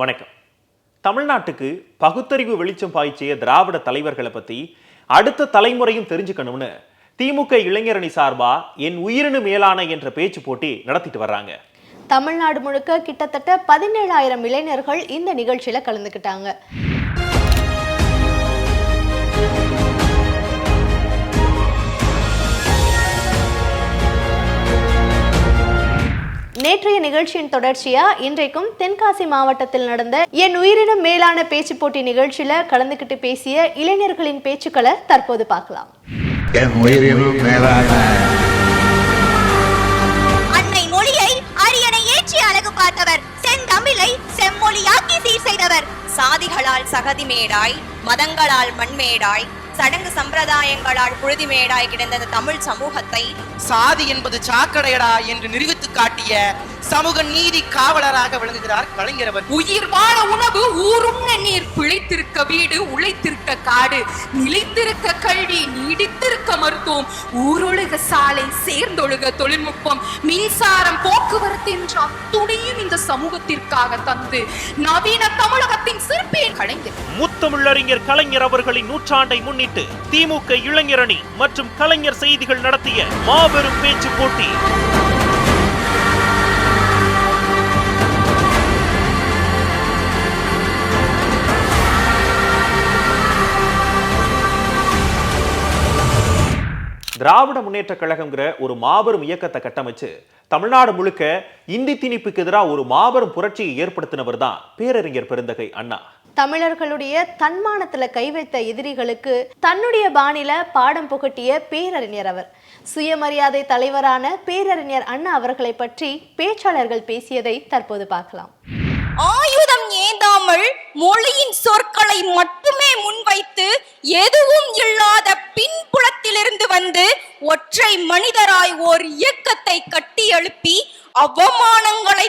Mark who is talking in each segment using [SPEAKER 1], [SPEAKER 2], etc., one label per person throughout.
[SPEAKER 1] வணக்கம். தமிழ்நாட்டுக்கு பகுத்தறிவு வெளிச்சம் பாய்ச்சிய திராவிட தலைவர்களை பற்றி அடுத்த தலைமுறையும் தெரிஞ்சுக்கணும்னு திமுக இளைஞரணி சார்பா என் உயிரினு மேலான என்ற பேச்சு போட்டி நடத்திட்டு வர்றாங்க.
[SPEAKER 2] தமிழ்நாடு முழுக்க கிட்டத்தட்ட பதினேழாயிரம் இளைஞர்கள் இந்த நிகழ்ச்சியில கலந்துக்கிட்டாங்க. நேற்றைய நிகழ்ச்சியின் தொடர்ச்சியா இன்றைக்கும் தென்காசி மாவட்டத்தில் நடந்த என் உயிரினும் மேலான பேச்சு போட்டி நிகழ்ச்சியில கலந்துக்கிட்டு பேசிய இளைஞர்களின் பேச்சுக்களை தற்போது பார்க்கலாம்.
[SPEAKER 3] என் உயிரினும் மேலான
[SPEAKER 4] அன்னை மொழியை அரியணை ஏற்றி அழகு பார்த்தவர் செந்தமிழை செம்மொழியாக்கி சீர் செய்தவர். சாதிகளால் சகதி மேடாய் மதங்களால் மண்மேடாய் சடங்கு சம்பிரதாயங்களால் புழுதி மேடாய் கிடந்த தமிழ் சமூகத்தை.
[SPEAKER 5] சாதி என்பது சாக்கடையடா என்று நிரூபித்து காட்டிய சமூக நீதி காவலராக விளங்குகிறார் கலைஞர் அவர்
[SPEAKER 6] உயிர் வாழ உணவு ஊரும் நீர் பிழைத்திருக்க வீடு உழைத்திருக்க காடு நிலைத்திருக்க கல்வி நீடித்திருக்க மருத்துவம் ஊரொழுக சாலை சேர்ந்தொழுக தொழில்நுட்பம் மின்சாரம் போக்குவரத்து என்ற அத்துணையும் இந்த சமூகத்திற்காக தந்து நவீன தமிழகத்தின் சிற்பியை கலைஞர்.
[SPEAKER 1] முத்தமிழறிஞர் கலைஞர் அவர்களின் நூற்றாண்டை முன்னிட்டு திமுக இளைஞரணி மற்றும் கலைஞர் செய்திகள் நடத்திய மாபெரும் பேச்சு போட்டி. திராவிட முன்னேற்ற கழகம்ங்கிற ஒரு மாபெரும் இயக்கத்தை கட்டமைச்சு தமிழ்நாடு முழுக்க இந்தி திணிப்புக்கு எதிராக ஒரு மாபெரும் புரட்சியை ஏற்படுத்தினவர் தான் பேரறிஞர் பெருந்தகை அண்ணா.
[SPEAKER 2] தமிழர்களுடைய தன்மானத்துல கை வைத்த எதிரிகளுக்கு தன்னுடைய பாணியில பாடம் புகட்டிய பேரறிஞர் அவர். சுயமரியாதை தலைவரான பேரறிஞர் அண்ணா அவர்களை பற்றி பேச்சாளர்கள் பேசியதை தற்போது பார்க்கலாம்.
[SPEAKER 4] ஆயுதம் ஏந்தாமல் மொழியின் சொற்களை மட்டுமே முன்வைத்து எதுவும் இல்லாத பின்புலத்திலிருந்து வந்து ஒற்றை மனிதராய் ஓர் இயக்கத்தை கட்டி எழுப்பி அவமானங்களை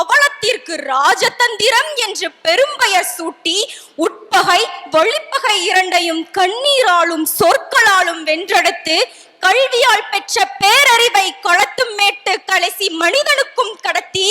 [SPEAKER 4] அவலத்திற்கு ராஜதந்திரம் என்று பெரும்பெயர் சூட்டி உட்பகை வெளிப்பகை இரண்டையும் கண்ணீராலும் சொற்களாலும் வென்றெடுத்து கல்வியால் பெற்ற பேரறிவை களத்தும் மேட்டு கடைசி மனிதனுக்கும் கடத்தி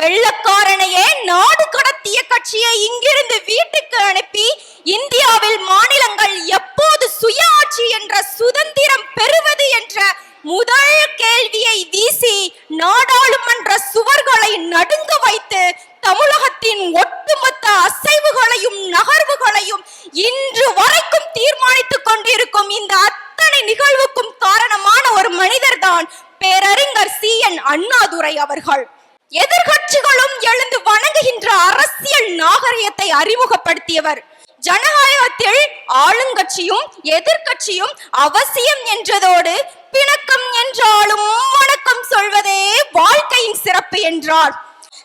[SPEAKER 4] வெள்ளக்காரனையே நாடு கடத்திய கட்சியை இங்கிருந்து வீட்டுக்கு அனுப்பி இந்தியாவில் மாநிலங்கள் எப்போது சுயாட்சி என்ற சுதந்திரம் பெறுவது என்ற முதல் கேள்வியை வீசி நாடாளுமன்ற சுவர்களை நடுங்க வைத்து தமிழகத்தின் ஒட்டுமொத்த அசைவுகளையும் நகர்வுகளையும் இன்று வரைக்கும் தீர்மானித்துக் கொண்டிருக்கும் இந்த அத்தனை நிகழ்வுக்கும் காரணமான ஒரு மனிதர்தான் பேரறிஞர் சி என் அண்ணாதுரை அவர்கள். எதிர்கட்சிகளும் எழுந்து வணங்குகின்ற அரசியல் நாகரிகத்தை அறிமுகப்படுத்தியவர். ஜனநாயகத்தில் ஆளுங்கட்சியும் எதிர்க்கட்சியும் அவசியம் என்றதோடு பிணக்கம் என்றாலும் வணக்கம் சொல்வதே வாழ்க்கையின் சிறப்பு என்றார்.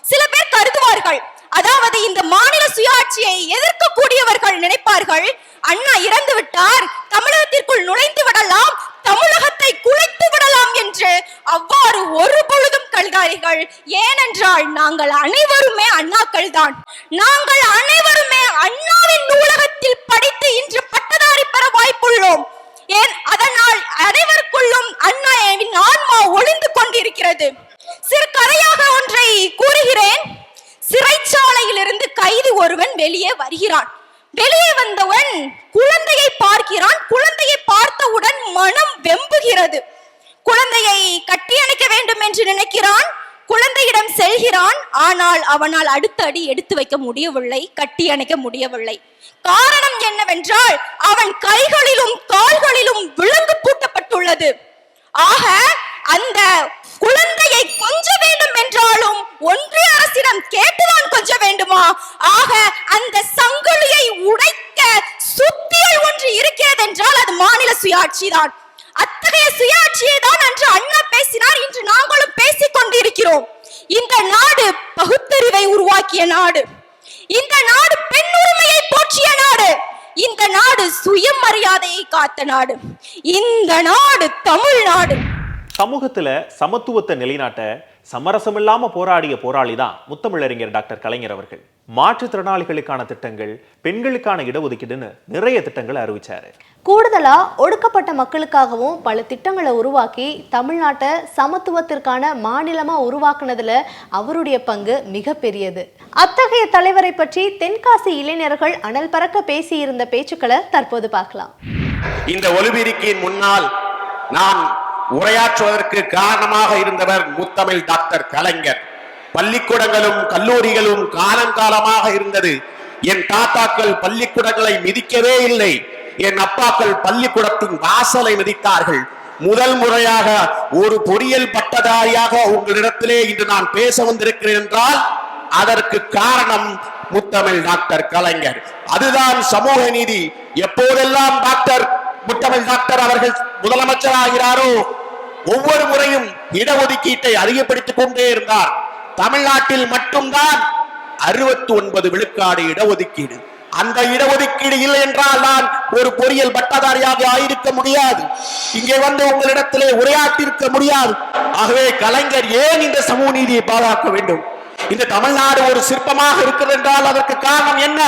[SPEAKER 4] சில பேர் கருதுவார்கள். அதாவது இந்த மாநில சுயாட்சியை எதிர்க்கக்கூடியவர்கள் நினைப்பார்கள். அண்ணா இறந்து விட்டார். தமிழகத்திற்குள் நுழைந்து விடலாம். தமிழகத்தை குலைத்து விடலாம் என்று அவ்வாறு ஒரு பொழுதும் கருதார்கள் ஏனென்றால் நாங்கள் அனைவருமே அண்ணாக்கள் தான். நாங்கள் அனைவருமே அண்ணாவின் நூலகத்தில் படித்து இன்று பட்டதாரி பெற வாய்ப்புள்ளோம். ஏன்? அதனால் அனைவருக்குள்ளும் அண்ணாவின் ஆன்மா ஒளிந்து கொண்டிருக்கிறது. சிறு கதையாக ஒன்றை கூறுகிறேன். சிறைச்சாலையிலிருந்து கைதி ஒருவன் வெளியே வருகிறான். வெளியே வந்தவன் குழந்தையை பார்க்கிறான். குழந்தையை பார்த்தவுடன் மனம் வெம்புகிறது. குழந்தையை கட்டி அணைக்க வேண்டும் என்று நினைக்கிறான். குழந்தையிடம் செல்கிறான் ஆனால் அவனால் அடுத்த அடி எடுத்து வைக்க முடியவில்லை கட்டி அணைக்க முடியவில்லை. காரணம் என்னவென்றால் அவன் கைகளிலும் கால்களிலும் விலங்கு பூட்டப்பட்டுள்ளது. ஆக அந்த குழந்தையை கொஞ்ச வேண்டும் என்றாலும் ஒன்றிய அரசிடம் கேட்டுதான் கொஞ்ச வேண்டுமா? ஆக அந்த சங்கிலியை உடைக்க சுத்தியல் ஒன்று இருக்கிறது என்றால் அது மாநில சுயாட்சி தான் அத்தகைய சுயாட்சியை தான் அன்று அண்ணா பேசினார். இருக்கிறோம். இந்த நாடு பகுத்தறிவை உருவாக்கிய நாடு. இந்த நாடு பெண் உரிமையை போற்றிய நாடு. இந்த நாடு சுயமரியாதையை காத்த நாடு. இந்த நாடு தமிழ்நாடு
[SPEAKER 1] சமூகத்துல சமத்துவத்தை நிலைநாட்ட சமரசம் இல்லாம போராடிய போராளி தான் முத்தமிழறிஞர் டாக்டர் கலைஞர் அவர்கள். மாற்றுத்திறனாளிகளுக்கான திட்டங்கள் பெண்களுக்கான இடஒதுக்கீடுன்னு நிறைய திட்டங்களை அறிவிச்சாரு.
[SPEAKER 2] கூடுதலா ஒடுக்கப்பட்ட மக்களுக்காகவும் பல திட்டங்களை உருவாக்கி தமிழ்நாட்டை சமத்துவத்திற்கான மாநிலமா உருவாக்குனதுல அவருடைய பங்கு மிகப்பெரியது. அத்தகைய தலைவரை பற்றி தென்காசி இளைஞர்கள் அனல் பறக்க பேசியிருந்த பேச்சுக்களை தற்போது பார்க்கலாம்.
[SPEAKER 7] இந்த ஒலிபெருக்கியின் முன்னால் நான் உரையாற்றுவதற்கு காரணமாக இருந்தவர் முத்தமிழ் டாக்டர் கலைஞர். பள்ளிக்கூடங்களும் கல்லூரிகளும் காலங்காலமாக இருந்தது. என் தாத்தாக்கள் பள்ளிக்கூடங்களை மிதிக்கவே இல்லை. என் அப்பாக்கள் பள்ளிக்கூடத்தின் வாசலை மிதித்தார்கள். முதல் முறையாக ஒரு பொறியியல் பட்டதாரியாக உங்களிடத்திலே இன்று நான் பேச வந்திருக்கிறேன் என்றால் அதற்கு காரணம் முத்தமிழ் டாக்டர் கலைஞர். அதுதான் சமூக நீதி. எப்போதெல்லாம் டாக்டர் முத்தமிழ் டாக்டர் அவர்கள் முதலமைச்சராகிறாரோ ஒவ்வொரு முறையும் இடஒதுக்கீட்டை அதிகப்படுத்திக் கொண்டே இருந்தார். தமிழ்நாட்டில் மட்டும்தான் அறுபத்தி ஒன்பது விழுக்காடு இடஒதுக்கீடு. அந்த இடஒதுக்கீடு இல்லை என்றால் நான் ஒரு பொறியியல் பட்டதாரியாக ஆயிருக்க முடியாது. இங்கே வந்து உங்களிடத்திலே உரையாற்றிருக்க முடியாது. ஆகவே கலைஞர் ஏன் இந்த சமூக நீதியை பாதுகாக்க வேண்டும்? இந்த தமிழ்நாடு ஒரு சிற்பமாக இருக்கிறது என்றால் அதற்கு காரணம் என்ன?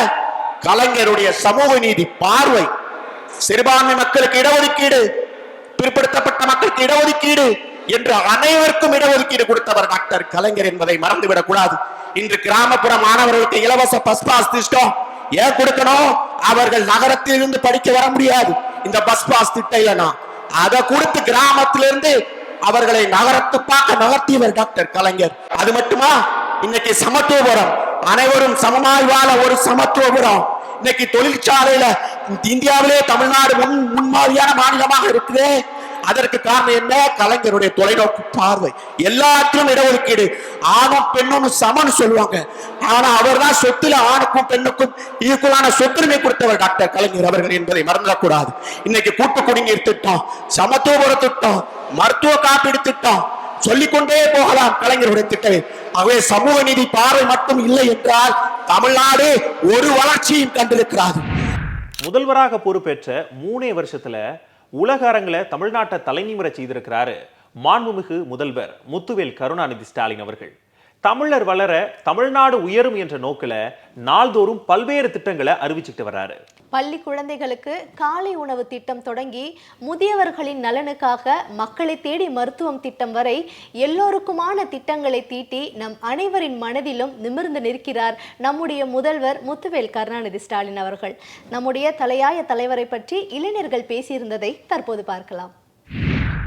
[SPEAKER 7] கலைஞருடைய சமூக நீதி பார்வை. சிறுபான்மை மக்களுக்கு இடஒதுக்கீடு பிற்படுத்தப்பட்ட மக்களுக்கு இடஒதுக்கீடு என்று அனைவருக்கும் இடஒதுக்கீடு கொடுத்தவர் டாக்டர் கலைஞர் என்பதை மறந்துவிடக் கூடாது இன்று கிராமப்புற மாணவர்களுக்கு இலவச பஸ் பாஸ் திஷ்டம் ஏன் கொடுக்கணும்? அவர்கள் நகரத்திலிருந்து படிக்க வர முடியாது. இந்த பஸ் பாஸ் திட்டம் இல்லைனா அதை கொடுத்து கிராமத்திலிருந்து அவர்களை நகரத்து பார்க்க நகர்த்தியவர் டாக்டர் கலைஞர். அது மட்டுமா? இன்னைக்கு சமத்துவபுரம். அனைவரும் சமமாய் வாழ ஒரு சமத்துவபுரம். இன்னைக்கு தொழிற்சாலையில இந்தியாவிலே தமிழ்நாடு முன் முன்மாதிரியான மாநிலமாக இருக்குதே. அதற்கு காரணம் என்ன? கலைஞருடைய தொலைநோக்கு பார்வை. எல்லாத்திலும் இடஒதுக்கீடு. ஆணும் பெண்ணும் சமன்னு சொல்லுவாங்க. ஆனா அவர்தான் சொத்துல ஆணுக்கும் பெண்ணுக்கும் ஈக்குவலான சொத்துரிமை கொடுத்தவர் டாக்டர் கலைஞர் அவர்கள் என்பதை மறந்துடக்கூடாது. இன்னைக்கு கூட்டு குடிநீர் திட்டம் சமத்துவபுர திட்டம் மருத்துவ காப்பீடு திட்டம் சொல்லிக்கொண்டே போகலாம் கலைஞருடைய திட்டமே. ஆகவே சமூக நீதி பார்வை மட்டும் இல்லை என்றால் தமிழ்நாடு ஒரு வளர்ச்சியும் கண்டிருக்கிறார்
[SPEAKER 1] முதல்வராக பொறுப்பேற்ற மூணே வருஷத்துல உலக அரங்கில் தமிழ்நாட்டை தலைநிமிர செய்திருக்கிறாரு. மாண்புமிகு முதல்வர் முத்துவேல் கருணாநிதி ஸ்டாலின் அவர்கள். தமிழர் வளர தமிழ்நாடு உயரும் என்ற நோக்கில் நாள்தோறும் பல்வேறு திட்டங்களை அறிவிச்சுட்டு வர்றாரு.
[SPEAKER 2] பள்ளி குழந்தைகளுக்கு காலை உணவு திட்டம் தொடங்கி முதியவர்களின் நலனுக்காக மக்களை தேடி மருத்துவம் திட்டம் வரை எல்லோருக்குமான திட்டங்களை தீட்டி நம் அனைவரின் மனதிலும் நிமிர்ந்து நிற்கிறார் நம்முடைய முதல்வர் முத்துவேல் கருணாநிதி ஸ்டாலின் அவர்கள். நம்முடைய தலையாய தலைவரை பற்றி இளைஞர்கள் பேசியிருந்ததை தற்போது பார்க்கலாம்.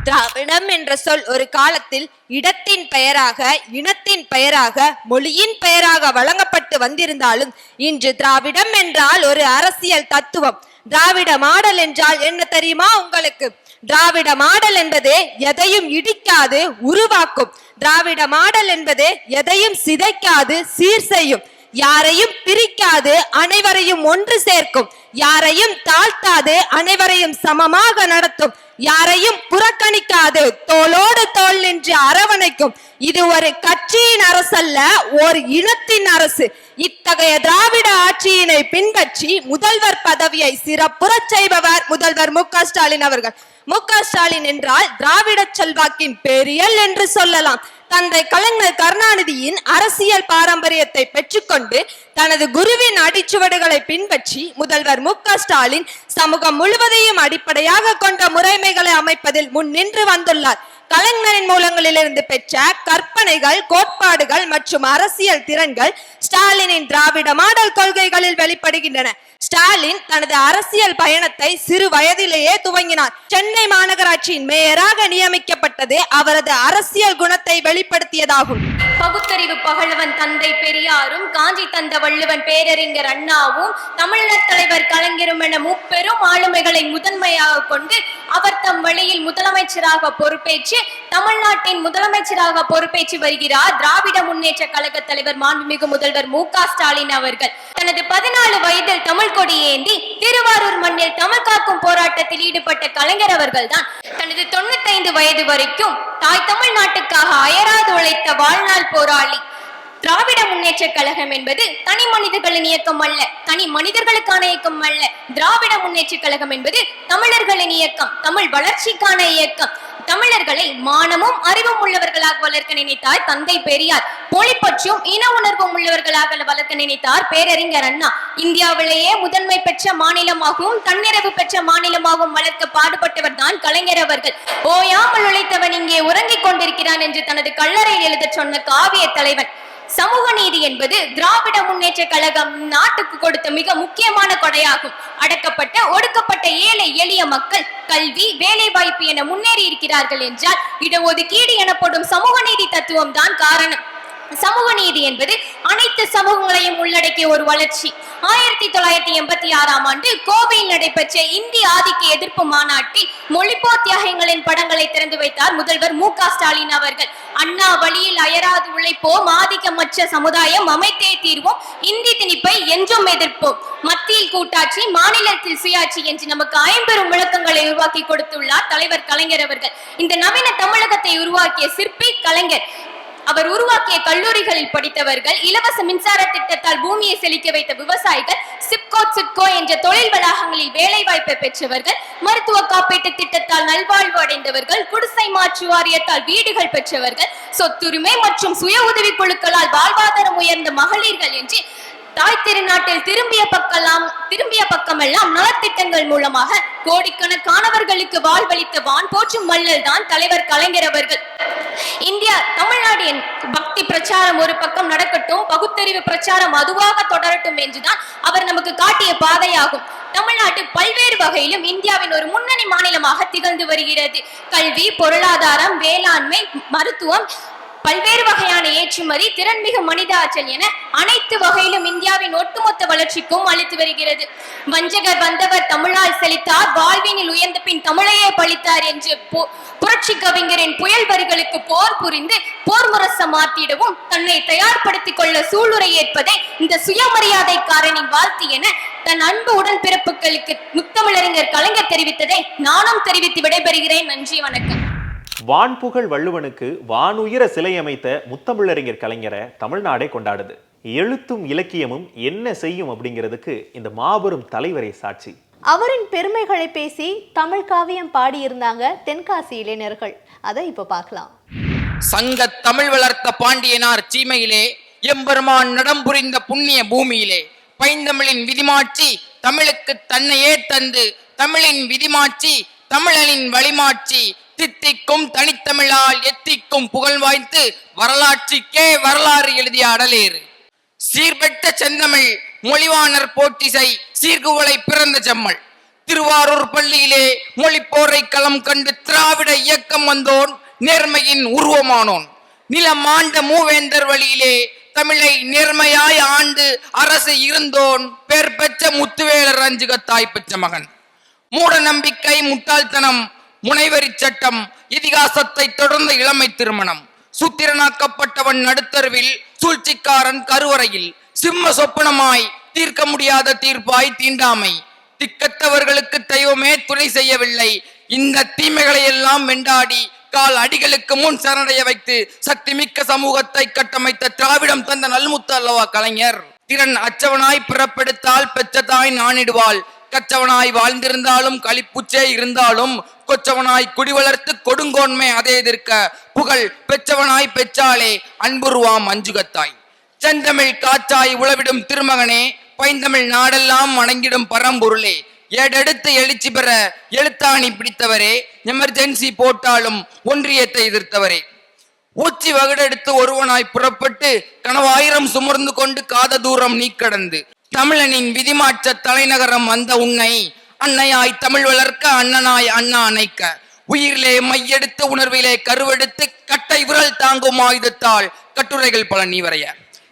[SPEAKER 8] திராவிடம் என்ற சொல் ஒரு காலத்தில் இடத்தின் பெயராக இனத்தின் பெயராக மொழியின் பெயராக வழங்கப்பட்டு வந்திருந்தாலும் இன்று திராவிடம் என்றால் ஒரு அரசியல் தத்துவம். திராவிட மாடல் என்றால் என்ன தெரியுமா உங்களுக்கு? திராவிட மாடல் என்பது எதையும் இடிக்காது உருவாக்கும். திராவிட மாடல் என்பது எதையும் சிதைக்காது சீர் செய்யும். யாரையும் பிரிக்காது அனைவரையும் ஒன்று சேர்க்கும். யாரையும் தாழ்த்தாது அனைவரையும் சமமாக நடத்தும். யாரையும் புறக்கணிக்காது. தோளோடு தோல் நின்று அரவணைக்கும். இது ஒரு கட்சியின் அரசல்ல ஒரு இனத்தின் அரசு. இத்தகைய திராவிட ஆட்சியினை பின்பற்றி முதல்வர் பதவியை சிறப்புறச் செய்பவர் முதல்வர் மு ஸ்டாலின் அவர்கள். மு ஸ்டாலின் என்றால் திராவிட செல்வாக்கின் பெரியல் என்று சொல்லலாம். தந்தை கலைஞர் கருணாநிதியின் அரசியல் பாரம்பரியத்தை பெற்றுக்கொண்டு தனது குருவின் அடிச்சுவடுகளை பின்பற்றி முதல்வர் மு ஸ்டாலின் சமூகம் முழுவதையும் அடிப்படையாக கொண்ட முறைமைகளை அமைப்பதில் முன் நின்று வந்துள்ளார். கலைஞரின் மூலங்களிலிருந்து பெற்ற கற்பனைகள் கோட்பாடுகள் மற்றும் அரசியல் திறன்கள் ஸ்டாலினின் திராவிட மாடல் கொள்கைகளில் வெளிப்படுகின்றன. ஸ்டாலின் தனது அரசியல் பயணத்தை சிறு வயதிலேயே துவங்கினார். சென்னை மாநகராட்சியின் மேயராக நியமிக்கப்பட்டது அவரது அரசியல் குணத்தை வெளிப்படுத்தியதாகும்.
[SPEAKER 9] பகுத்தறிவு பகலவன் தந்தை பெரியாரும் காஞ்சி தந்த வள்ளுவன் பேரறிஞர் அண்ணாவும் தமிழர் தலைவர் கலைஞரும் என முப்பெரும் ஆளுமைகளை முதன்மையாக கொண்டு அவர் தம் வழியில் முதலமைச்சராக பொறுப்பேற்று தமிழ்நாட்டின் முதலமைச்சராக பொறுப்பேற்று வருகிறார் திராவிட முன்னேற்ற கழக தலைவர் மாண்புமிகு முதல்வர் மு க ஸ்டாலின் அவர்கள். தனது பதினாலு வயதில் தமிழ் கொடி ஏந்தி திருவாரூர் மண்ணில் தமிழ் காக்கும் போராட்டத்தில் ஈடுபட்ட கலைஞர் அவர்கள் தான் தனது தொண்ணூத்தைந்து வயது வரைக்கும் தாய் தமிழ்நாட்டுக்காக அயராது உழைத்த வாழ்நாள் போராளி. திராவிட முன்னேற்ற கழகம் என்பது தனி மனிதர்களின் இயக்கம் அல்ல தனி மனிதர்களுக்கான இயக்கம் அல்ல. திராவிட முன்னேற்ற கழகம் என்பது தமிழர்களின் இயக்கம் தமிழ் வளர்ச்சிக்கான இயக்கம். தமிழர்களை மானமும் அறிவும் உள்ளவர்களாக வளர்க்க நினைத்தார் தந்தை பெரியார். மொழி இன உணர்வும் உள்ளவர்களாக வளர்க்க நினைத்தார் பேரறிஞர் அண்ணா. இந்தியாவிலேயே முதன்மை பெற்ற மாநிலமாகவும் தன்னிறைவு பெற்ற மாநிலமாகவும் வளர்க்க பாடுபட்டவர் தான் கலைஞர் அவர்கள். ஓயாமல் உழைத்தவன் இங்கே உறங்கிக் கொண்டிருக்கிறான் என்று தனது கல்லறையில் எழுதச் சொன்ன காவிய தலைவன். சமூக நீதி என்பது திராவிட முன்னேற்ற கழகம் நாட்டுக்கு கொடுத்த மிக முக்கியமான கொடையாகும். அடக்கப்பட்ட ஒடுக்கப்பட்ட ஏழை எளிய மக்கள் கல்வி வேலை வாய்ப்பு என முன்னேறி இருக்கிறார்கள் என்றால் இடஒதுக்கீடு எனப்படும் சமூக நீதி தத்துவம் தான் காரணம். சமூக நீதி என்பது அனைத்து சமூகங்களையும் உள்ளடக்கிய ஒரு வளர்ச்சி. ஆயிரத்தி தொள்ளாயிரத்தி எண்பத்தி ஆறாம் ஆண்டு கோவையில் நடைபெற்ற இந்திய ஆதிக்க எதிர்ப்பு மாநாட்டில் மொழிப்போ தியாகங்களின் படங்களை திறந்து வைத்தார் முதல்வர் மு ஸ்டாலின் அவர்கள். அண்ணா வழியில் அயராது உழைப்போம் ஆதிக்கமற்ற சமுதாயம் அமைத்தே தீர்வோம் இந்தி திணிப்பை என்றும் எதிர்ப்போம். மத்தியில் கூட்டாட்சி மாநிலத்தில் சுயாட்சி என்று நமக்கு ஐம்பெரும் விளக்கங்களை உருவாக்கி கொடுத்துள்ளார் தலைவர் கலைஞர் அவர்கள். இந்த நவீன தமிழகத்தை உருவாக்கிய சிற்பி கலைஞர். அவர் உருவாக்கிய கல்லூரிகளில் படித்தவர்கள் இலவச மின்சார திட்டத்தால் பூமியை செழிக்க வைத்த விவசாயிகள் சிப்கோ சிப்கோ என்ற தொழில் வளாகங்களில் வேலை வாய்ப்பை பெற்றவர்கள் மருத்துவ காப்பீட்டு திட்டத்தால் நல்வாழ்வு அடைந்தவர்கள் குடிசை மாற்று வாரியத்தால் வீடுகள் பெற்றவர்கள் சொத்துரிமை மற்றும் சுய உதவி குழுக்களால் வாழ்வாதாரம் உயர்ந்த மகளிர்கள் என்று தாய் திருநாட்டில் திரும்பிய பக்கெல்லாம் திரும்ப பக்கமெல்லாம் நலத்திட்டங்கள் மூலமாக கோடிக்கணக்கானவர்களுக்கு வாழ்வளித்த வான் போற்றும் மல்லல் தான் தலைவர் கலைஞர் அவர்கள். இந்தியா தமிழ்நாடு என் பக்தி பிரச்சாரம் ஒரு பக்கம் நடக்கட்டும் பகுத்தறிவு பிரச்சாரம் அதுவாக தொடரட்டும் என்றுதான் அவர் நமக்கு காட்டிய பாதையாகும். தமிழ்நாடு பல்வேறு வகையிலும் இந்தியாவின் ஒரு முன்னணி மாநிலமாக திகழ்ந்து வருகிறது. கல்வி பொருளாதாரம் வேளாண்மை மருத்துவம் பல்வேறு வகையான ஏற்றுமதி திறன்மிகு மனித ஆற்றல் என அனைத்து வகையிலும் இந்தியாவின் ஒட்டுமொத்த வளர்ச்சிக்கும் அளித்து வருகிறது. வஞ்சகர் வந்தவர் தமிழால் செழித்தார் வாழ்வினில் உயர்ந்த பின் தமிழையே பழித்தார் என்று பு- புரட்சி கவிஞரின் புயல் வரிகளுக்கு போர் புரிந்து போர் முரச மாற்றிடவும் தன்னை தயார்படுத்திக் கொள்ள சூளுரை ஏற்பதை இந்த சுயமரியாதைக்காரனின் வாழ்த்து என தன் அன்பு உடன் பிறப்புகளுக்கு முத்தமிழறிஞர் கலைஞர் தெரிவித்ததை நானும் தெரிவித்து விடைபெறுகிறேன். நன்றி வணக்கம்.
[SPEAKER 1] வான்புகழ் வள்ளுவனுக்கு வானுயர சிலை அமைத்த முத்தமிழறிஞர் கலைஞரை தமிழ்நாடே கொண்டாடுது. எழுத்தும் இலக்கியமும் என்ன செய்யும் அப்படிங்கிறதுக்கு இந்த மாபெரும் தலைவரை சாட்சி.
[SPEAKER 2] அவரின் பெருமைகளை பேசி தமிழ் காவியம் பாடியிருந்தாங்க தென்காசி இளைஞர்கள். அதை இப்போ பார்க்கலாம்.
[SPEAKER 10] சங்க தமிழ் வளர்த்த பாண்டியனார் சீமையிலே எம்பெருமான் நடம் புரிந்த புண்ணிய பூமியிலே பைந்தமிழின் விதிமாட்சி தமிழுக்கு தன்னையே தந்து தமிழின் விதிமாட்சி தமிழனின் வழிமாட்சி தித்திக்கும் தனித்தமிழால் எத்திக்கும் புகழ் வாய்ந்து வரலாற்றுக்கே வரலாறு எழுதிய அடலேறு. சீர்பெற்ற செந்தமிழ் மொழிவாணர் போட்டிசை சீர்குவலை பிறந்த செம்மல். திருவாரூர் பள்ளியிலே மொழிப்போரை களம் கண்டு திராவிட இயக்கம் வந்தோன் நேர்மையின் உருவமானோன். நிலமாண்ட மூவேந்தர் வழியிலே தமிழை நேர்மையாய் ஆண்டு அரசு இருந்தோன் பேர் பெற்ற முத்துவேலர் அஞ்சுகத்தாய் பெற்ற மகன். மூட நம்பிக்கை முட்டாள்தனம் முனைவரி சட்டம் இதிகாசத்தை தொடர்ந்த இளமை திருமணம். சூத்திரனாக்கப்பட்டவன் நடுத்தருவில் சூழ்ச்சிக்காரன் கருவறையில். சிம்ம சொப்பனமாய் தீர்க்க முடியாத தீர்ப்பாய் தீண்டாமை. திக்கத்தவர்களுக்கு தெய்வமே துணை செய்யவில்லை. இந்த தீமைகளை எல்லாம் வெண்டாடி கால் அடிகளுக்கு முன் சரணடைய வைத்து சக்தி மிக்க சமூகத்தை கட்டமைத்த திராவிடம் தந்த நல்முத்து அல்லவா கலைஞர்? திறன் அச்சவனாய் பிறப்பெடுத்தால் பெற்றதாய் நானிடுவாள் நாணிடுவாள். கச்சவனாய் வாழ்ந்திருந்தாலும் களிப்புச்சே இருந்தாலும் கொச்சவனாய் குடிவளர்த்து கொடுங்கோன்மை அதே எதிர்க்க புகழ் பெற்றவனாய் பெற்றாலே அன்புருவாம் அஞ்சுகத்தாய். செந்தமிழ் காற்றாய் உளவிடும் திருமகனே பைந்தமிழ் நாடெல்லாம் வணங்கிடும் பரம்பொருளே. ஏடெடுத்து எழுச்சி பெற எழுத்தாணி பிடித்தவரே எமர்ஜென்சி போட்டாலும் ஒன்றியத்தை எதிர்த்தவரே. ஊச்சி வகுடெடுத்து ஒருவனாய் புறப்பட்டு கனவாயிரம் சுமர்ந்து கொண்டு காத தூரம் நீ கடந்து தமிழனின் விதிமாற்ற தலைநகரம் வந்த உன்னை அன்னையாய் தமிழ் வளர்க்க அண்ணனாய் அண்ணா அணைக்க. உயிரிலே மையெடுத்து உணர்விலே கருவெடுத்து கட்டை விரல் தாங்கும் ஆயுதத்தால் கட்டுரைகள் பல நீ வரைய.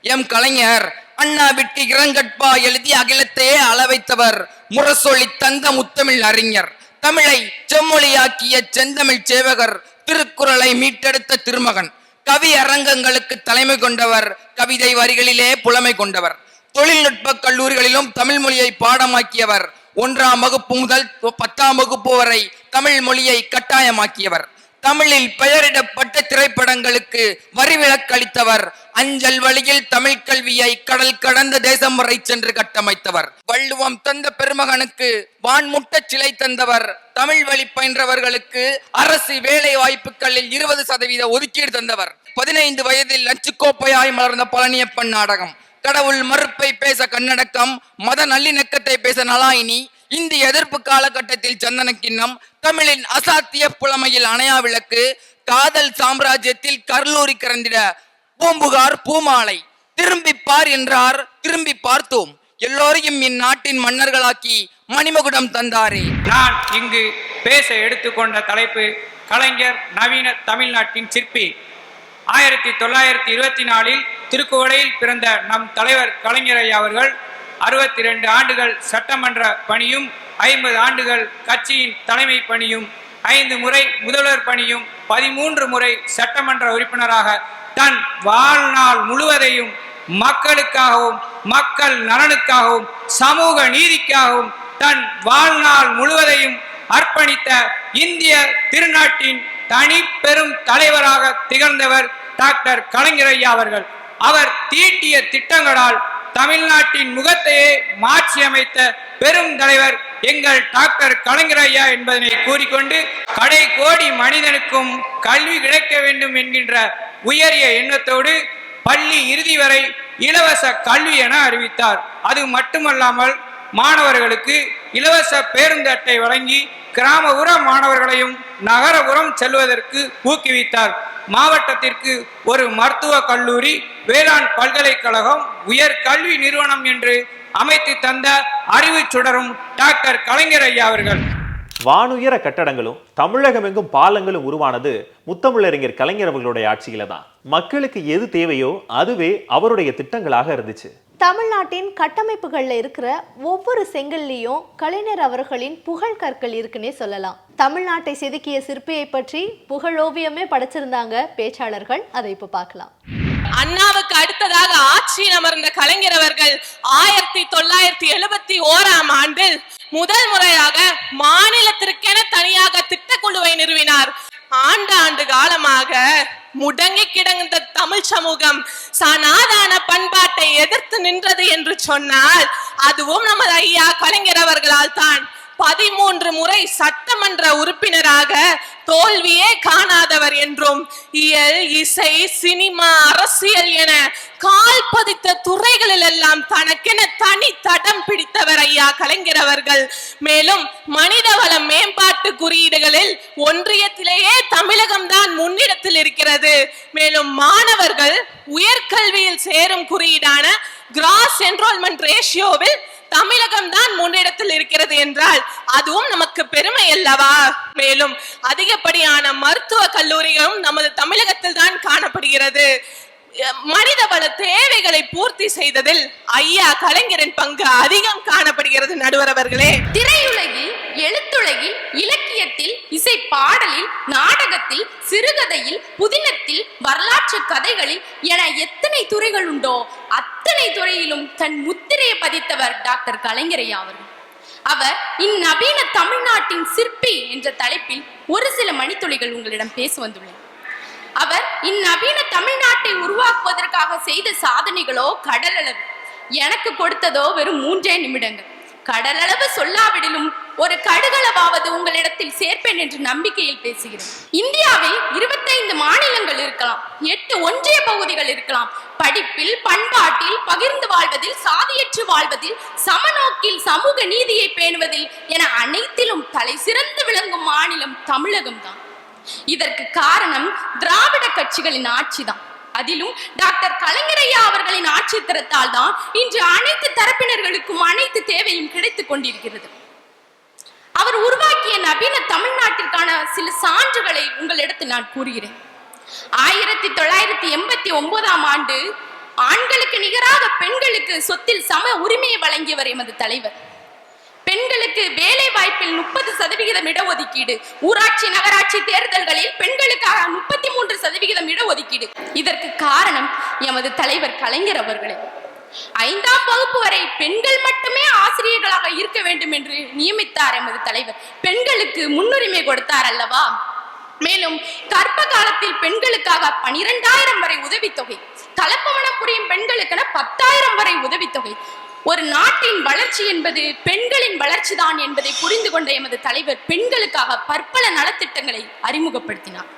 [SPEAKER 10] எம் கலைஞர் அண்ணாவிற்கு இரங்கட்பா எழுதி அகிலத்தையே அளவைத்தவர் முரசொலி தந்த முத்தமிழ் அறிஞர். தமிழை செம்மொழியாக்கிய செந்தமிழ் சேவகர் திருக்குறளை மீட்டெடுத்த திருமகன். கவி அரங்கங்களுக்கு தலைமை கொண்டவர் கவிதை வரிகளிலே புலமை கொண்டவர். தொழில்நுட்ப கல்லூரிகளிலும் தமிழ் மொழியை பாடமாக்கியவர். ஒன்றாம் வகுப்பு முதல் பத்தாம் வகுப்பு வரை தமிழ் மொழியை கட்டாயமாக்கியவர். தமிழில் பெயரிடப்பட்ட திரைப்படங்களுக்கு வரிவிலக்களித்தவர் அஞ்சல் வழியில் தமிழ் கல்வியை கடல் கடந்த தேசம் வரை சென்று கட்டமைத்தவர். வள்ளுவம் தந்த பெருமகனுக்கு வான்முட்ட சிலை தந்தவர். தமிழ் வழி பயின்றவர்களுக்கு அரசு வேலை வாய்ப்புகளில் இருபது சதவீத ஒதுக்கீடு தந்தவர். பதினைந்து வயதில் நச்சுக்கோப்பையாய் மலர்ந்த பழனியப்பன் நாடகம். கடவுள் மறுப்பை பேச கண்ணடக்கம் மத நல்லிணக்கத்தை பேச நலாயினி இந்திய எதிர்ப்பு காலகட்டத்தில் சந்தன கிண்ணம் தமிழின் அசாத்திய புலமையில் அணையா விளக்கு காதல் சாம்ராஜ்யத்தில் கர்லூரி கறந்திட பூம்புகார் பூமாலை. திரும்பி பார் என்றார் திரும்பி பார்த்தோம். எல்லோரையும் இந்நாட்டின் மன்னர்களாக்கி மணிமகுடம் தந்தாரே.
[SPEAKER 11] நான் இங்கு பேச எடுத்துக்கொண்ட தலைப்பு கலைஞர் நவீன தமிழ்நாட்டின் சிற்பி. ஆயிரத்தி தொள்ளாயிரத்தி இருபத்தி நாலில் திருக்குவளையில் பிறந்த நம் தலைவர் கலைஞரை அவர்கள் அறுபத்தி ரெண்டு ஆண்டுகள் சட்டமன்ற பணியும் ஐம்பது ஆண்டுகள் கட்சியின் தலைமை பணியும் ஐந்து முறை முதல்வர் பணியும் பதிமூன்று முறை சட்டமன்ற உறுப்பினராக தன் வாழ்நாள் முழுவதையும் மக்களுக்காகவும் மக்கள் நலனுக்காகவும் சமூக நீதிக்காகவும் தன் வாழ்நாள் முழுவதையும் அர்ப்பணித்த இந்திய திருநாட்டின் தனி பெரும் தலைவராக திகழ்ந்தவர் டாக்டர் கலைஞரையா அவர்கள். அவர் தீட்டிய திட்டங்களால் தமிழ்நாட்டின் முகத்தையே மாற்றியமைத்த பெரும் தலைவர் எங்கள் டாக்டர் கலைஞரையா என்பதனை கூறிக்கொண்டு கடை கோடி மனிதனுக்கும் கல்வி கிடைக்க வேண்டும் என்கின்ற உயரிய எண்ணத்தோடு பள்ளி இறுதி வரை இலவச கல்வி என அறிவித்தார். அது மட்டுமல்லாமல் மாணவர்களுக்கு இலவச பேருந்து அட்டை வழங்கி கிராமப்புற மாணவர்களையும் நகரபுறம் செல்வதற்கு ஊக்குவித்தார். மாவட்டத்திற்கு ஒரு மருத்துவ கல்லூரி வேளாண் பல்கலைக்கழகம் உயர் கல்வி நிறுவனம் என்று அமைத்து தந்த அறிவு சுடரும் டாக்டர் கலைஞர் ஐயா அவர்கள்.
[SPEAKER 1] வானுயர கட்டடங்களும் தமிழகம் எங்கும் பாலங்களும் உருவானது முத்தமிழறிஞர் கலைஞர் அவர்களுடைய ஆட்சியில தான் மக்களுக்கு எது தேவையோ அதுவே அவருடைய திட்டங்களாக இருந்துச்சு.
[SPEAKER 2] தமிழ்நாட்டின் கட்டமைப்புகள்ல இருக்கிற ஒவ்வொரு செங்கல்லையும் கலைஞர் அவர்களின் புகழ் கற்கள் இருக்குன்னே சொல்லலாம். தமிழ்நாட்டை செதுக்கிய சிற்பியை பற்றி புகழோவியமே படைச்சிருந்தாங்க பேச்சாளர்கள். அதை இப்ப பார்க்கலாம்.
[SPEAKER 12] அண்ணாவுக்கு அடுத்ததாக ஆட்சியில் அமர்ந்த கலைஞர் அவர்கள் ஆயிரத்தி தொள்ளாயிரத்தி எழுபத்தி ஓராம் ஆண்டில் முதல் முறையாக மாநிலத்திற்கென தனியாக திட்டக்குழுவை நிறுவினார். ஆண்டு ஆண்டு காலமாக முடங்கி கிடந்த தமிழ் சமூகம் சனாதான பண்பாட்டை எதிர்த்து நின்றது என்று சொன்னால் அதுவும் நமது ஐயா கலைஞர் அவர்களால் தான். பதிமூன்று முறை சட்டமன்ற உறுப்பினராக தோல்வியே காணாதவர் என்றும் இயல் இசை சினிமா அரசியல் என கால் பதித்த துறைகளில் எல்லாம் தனக்கென தனி தடம் பிடித்தவர் ஐயா கலைஞர் அவர்கள். மேலும் மனிதவள மேம்பாட்டு குறியீடுகளில் ஒன்றியத்திலேயே தமிழகம் தான் முன்னிடத்தில் இருக்கிறது. மேலும் மாணவர்கள் உயர்கல்வியில் சேரும் குறியீடான கிராஸ் என்ரோல்மெண்ட் ரேஷியோவில் தமிழகம் தான் முன்னிடத்தில் இருக்கிறது என்றால் அதுவும் நமக்கு பெருமை அல்லவா? மேலும் அதிகப்படியான மருத்துவ கல்லூரிகளும் நமது தமிழகத்தில் தான் காணப்படுகிறது மனிதவள தேவைகளை பூர்த்தி செய்ததில் ஐயா கலைஞரின் பங்கு அதிகம் காணப்படுகிறது நடுவர் அவர்களே.
[SPEAKER 6] திரையுலகில் எழுத்துலகில் இலக்கியத்தில் இசை பாடலில் நாடகத்தில் சிறுகதையில் புதினத்தில் வரலாற்று கதைகளில் என எத்தனை துறைகள் உண்டோ அத்தனை துறையிலும் தன் முத்திரையை பதித்தவர் டாக்டர் கலைஞரையா அவர் அவர் இந்நவீன தமிழ்நாட்டின் சிற்பி என்ற தலைப்பில் ஒரு சில மணித்துளிகள் உங்களிடம் பேச வந்துள்ளேன். அவர் இந்நவீன தமிழ்நாட்டை உருவாக்குவதற்காக செய்த சாதனைகளோ கடலளவு. எனக்கு கொடுத்ததோ வெறும் மூன்றே நிமிடங்கள். கடலளவு சொல்லாவிடிலும் ஒரு கடுகளவாவது உங்களிடத்தில் சேர்ப்பேன் என்று நம்பிக்கையில் பேசுகிறேன். இந்தியாவில் இருபத்தைந்து மாநிலங்கள் இருக்கலாம் எட்டு ஒன்றிய பகுதிகள் இருக்கலாம். படிப்பில் பண்பாட்டில் பகிர்ந்து வாழ்வதில் சாதியற்று வாழ்வதில் சமநோக்கில் சமூக நீதியை பேணுவதில் என அனைத்திலும் தலை சிறந்து விளங்கும் மாநிலம் தமிழகம்தான். இதற்கு காரணம் திராவிட கட்சிகளின் ஆட்சிதான். அதிலும் டாக்டர் கலைஞரையா அவர்களின் ஆட்சி திறத்தால் தான் இன்று அனைத்து தரப்பினர்களுக்கும் அனைத்து தேவையும் கிடைத்துக் கொண்டிருக்கிறது. அவர் உருவாக்கிய நவீன தமிழ்நாட்டிற்கான சில சான்றுகளை உங்களிடத்தில் நான் கூறுகிறேன். ஆயிரத்தி தொள்ளாயிரத்தி எண்பத்தி ஒன்பதாம் ஆண்டு ஆண்களுக்கு நிகராக பெண்களுக்கு சொத்தில் சம உரிமையை வழங்கியவர் எமது தலைவர். பெண்களுக்கு வேலை வாய்ப்பில் முப்பது சதவிகிதம் இடஒதுக்கீடு. ஊராட்சி நகராட்சி தேர்தல்களில் பெண்களுக்காக முப்பத்தி மூன்று சதவிகிதம் இடஒதுக்கீடு. இதற்கு காரணம் எமது தலைவர் கலைஞர் அவர்களே. ஐந்தாம் வகுப்பு வரை பெண்கள் மட்டுமே ஆசிரியர்களாக இருக்க வேண்டும் என்று நியமித்தார் எமது தலைவர். பெண்களுக்கு முன்னுரிமை கொடுத்தார் அல்லவா? மேலும் கர்ப்ப காலத்தில் பெண்களுக்காக பனிரெண்டாயிரம் வரை உதவித்தொகை கலப்பு மணம் புரியும் பெண்களுக்கென பத்தாயிரம் வரை உதவித்தொகை ஒரு நாட்டின் வளர்ச்சி என்பது பெண்களின் வளர்ச்சிதான் என்பதை புரிந்து கொண்ட எமது தலைவர் பெண்களுக்காக பற்பல நலத்திட்டங்களை அறிமுகப்படுத்தினார்.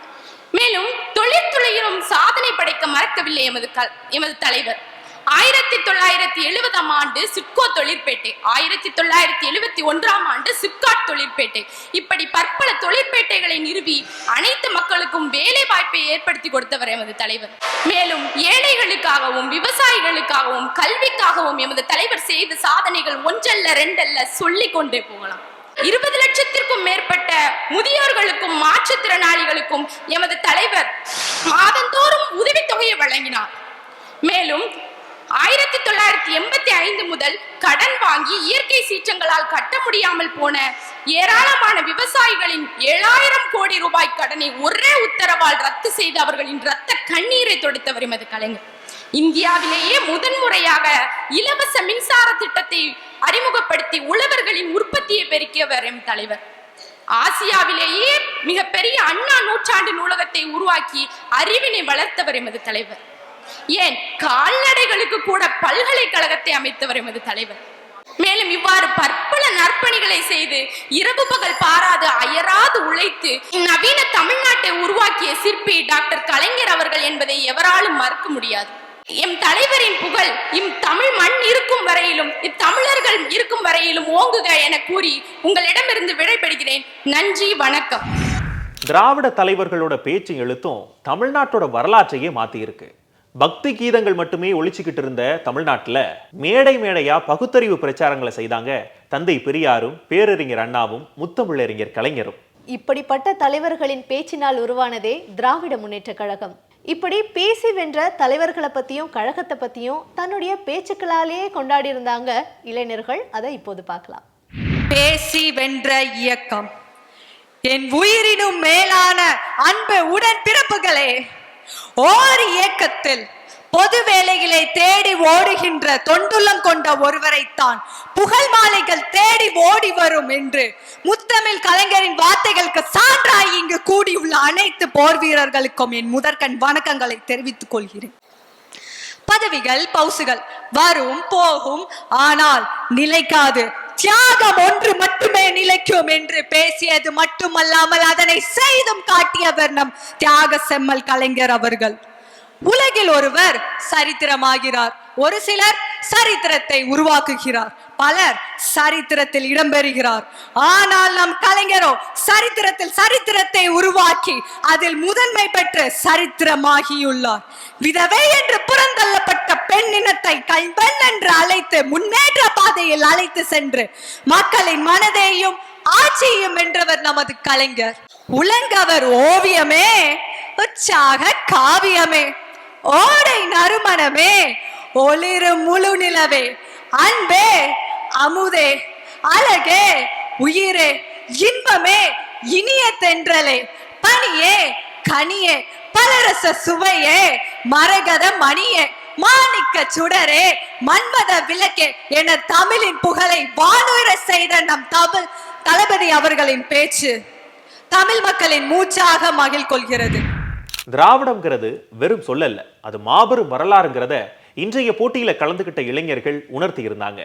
[SPEAKER 6] மேலும் தொழிற்துறையிலும் சாதனை படைக்க மறக்கவில்லை எமது எமது தலைவர். ஆயிரத்தி தொள்ளாயிரத்தி எழுபதாம் ஆண்டு சிப்கோ தொழிற்பேட்டை ஆயிரத்தி தொள்ளாயிரத்தி எழுபத்தி ஒன்றாம் ஆண்டு சிப்காட் தொழிற்பேட்டை. இப்படி பற்பல தொழிற்பேட்டைகளை நிறுவி அனைத்து மக்களுக்கும் வேலை வாய்ப்பை ஏற்படுத்தி கொடுத்தவர் எமது தலைவர். மேலும் ஏழைகளுக்காகவும் விவசாயிகளுக்காகவும் கல்விக்காகவும் எமது தலைவர் செய்த சாதனைகள் ஒன்றல்ல ரெண்டல்ல சொல்லிக் கொண்டே போகலாம். இருபது லட்சத்திற்கும் மேற்பட்ட முதியோர்களுக்கும் மாற்றுத்திறனாளிகளுக்கும் எமது தலைவர் மாதந்தோறும் உதவித்தொகையை வழங்கினார். மேலும் ஆயிரத்தி தொள்ளாயிரத்தி எண்பத்தி ஐந்து முதல் கடன் வாங்கி இயற்கை சீற்றங்களால் கட்ட முடியாமல் போன ஏராளமான விவசாயிகளின் ஏழாயிரம் கோடி ரூபாய் கடனை ஒரே உத்தரவால் ரத்து செய்து அவர்களின் ரத்த கண்ணீரை தொடுத்தவர் எமது கலைஞர். இந்தியாவிலேயே முதன்முறையாக இலவச மின்சார திட்டத்தை அறிமுகப்படுத்தி உழவர்களின் உற்பத்தியை பெருக்கியவர் எம் தலைவர். ஆசியாவிலேயே மிகப்பெரிய அண்ணா நூற்றாண்டு நூலகத்தை உருவாக்கி அறிவினை வளர்த்தவர் எமது தலைவர். ஏன் கால்நடைகளுக்கு கூட பல்கலைக்கழகத்தை அமைத்தவர் எமது தலைவர். மேலும் இவ்வாறு பற்பல நற்பணிகளை செய்து இரவு பகல் பாராது அயராது உழைத்து நவீன தமிழ்நாட்டை உருவாக்கிய சிற்பி டாக்டர் கலைஞர் அவர்கள் என்பதை எவராலும் மறுக்க முடியாது. எம் தலைவரின் புகழ் இம் தமிழ் மண் இருக்கும் வரையிலும் இத்தமிழர்கள் இருக்கும் வரையிலும் ஓங்குக என கூறி உங்களிடமிருந்து விடைபெறுகிறேன். நன்றி வணக்கம்.
[SPEAKER 1] திராவிட தலைவர்களோட பேச்சு எழுத்தும் தமிழ்நாட்டோட வரலாற்றையே மாத்தி இருக்கு பக்தி கீதங்கள் மட்டுமே ஒழிச்சுக்கிட்டு இருந்த தமிழ்நாட்டுல மேடை மேடையா பகுத்தறிவு பிரச்சாரங்களை செய்தாங்க தந்தை பெரியாரும் பேரறிஞர் அண்ணாவும் முத்தமிழறிஞர் கலைஞரும்.
[SPEAKER 2] இப்படிப்பட்ட தலைவர்களின் பேச்சினால் உருவானதே திராவிட முன்னேற்ற கழகம். இப்படி பேசி வென்ற தலைவர்களை பத்தியும் கழகத்தை பத்தியும் தன்னுடைய பேச்சுக்களாலேயே கொண்டாடி இருந்தாங்க இளைஞர்கள். அதை இப்போது பார்க்கலாம்.
[SPEAKER 13] பேசி வென்ற இயக்கம் என் உயிரினும் மேலான அன்பு உடன் பிறப்புகளே. ஓர் இயக்கத்தில் பொது வேலைகளை தேடி ஓடுகின்ற தொண்டுள்ளம் கொண்ட ஒருவரைத்தான் புகழ் மாலைகள் தேடி ஓடி வரும் என்று முத்தமிழ் கலைஞரின் வார்த்தைகளுக்கு சான்றாய் இங்கு கூடியுள்ள அனைத்து போர் வீரர்களுக்கும் என் முதற்கண் வணக்கங்களை தெரிவித்துக் கொள்கிறேன். பதவிகள் பவுசுகள் வரும் போகும் ஆனால் நிலைக்காது. தியாகம் ஒன்று மட்டுமே நிலைக்கும் என்று பேசியது மட்டுமல்லாமல் அதனை செய்தும் காட்டியவர் நம் தியாக செம்மல் கலைஞர் அவர்கள். உலகில் ஒருவர் சரித்திரமாகிறார். ஒரு சிலர் சரித்திரத்தை உருவாக்குகிறார். பலர் சரித்திரத்தில் இடம்பெறுகிறார். ஆனால் நம் கலைஞரோ சரித்திரத்தில் சரித்திரத்தை உருவாக்கி அதில் முதன்மை பெற்று சரித்திரமாகியுள்ளார். விதவை என்று புறந்தள்ளப்பட்ட பெண் இனத்தை கைம்பெண் என்று அழைத்து முன்னேற்ற பாதையில் அழைத்து சென்று மக்களின் மனதையும் ஆட்சியையும் வென்றவர் நமது கலைஞர். உலங்கவர் ஓவியமே உற்சாக காவியமே ஓடை நறுமணமே ஒளிரும் முழு நிலவே அன்பே அமுதே அழகே உயிரே இன்பமே இனிய தென்றலே பனியே கனியே பலரச சுவையே மரகத மணியே மாணிக்க சுடரே மன்மத விளக்கே என தமிழின் புகழை வானுயர செய்த நம் தமிழ் தளபதி அவர்களின் பேச்சு தமிழ் மக்களின் மூச்சாக மகிழ் கொள்கிறது.
[SPEAKER 1] திராவிடம்ங்கிறது வெறும் சொல்லல்ல அது மாபெரும் வரலாறுங்கிறத இன்றைய போட்டியில கலந்துகிட்ட இளைஞர்கள் உணர்த்தி இருந்தாங்க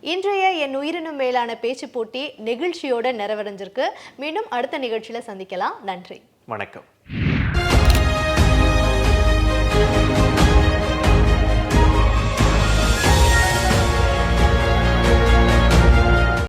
[SPEAKER 2] இன்றைய என் உயிரினும் மேலான பேச்சு போட்டி நெகிழ்ச்சியோட நிறைவடைஞ்சிருக்கு. மீண்டும் அடுத்த நிகழ்ச்சியில சந்திக்கலாம். நன்றி.
[SPEAKER 1] வணக்கம்.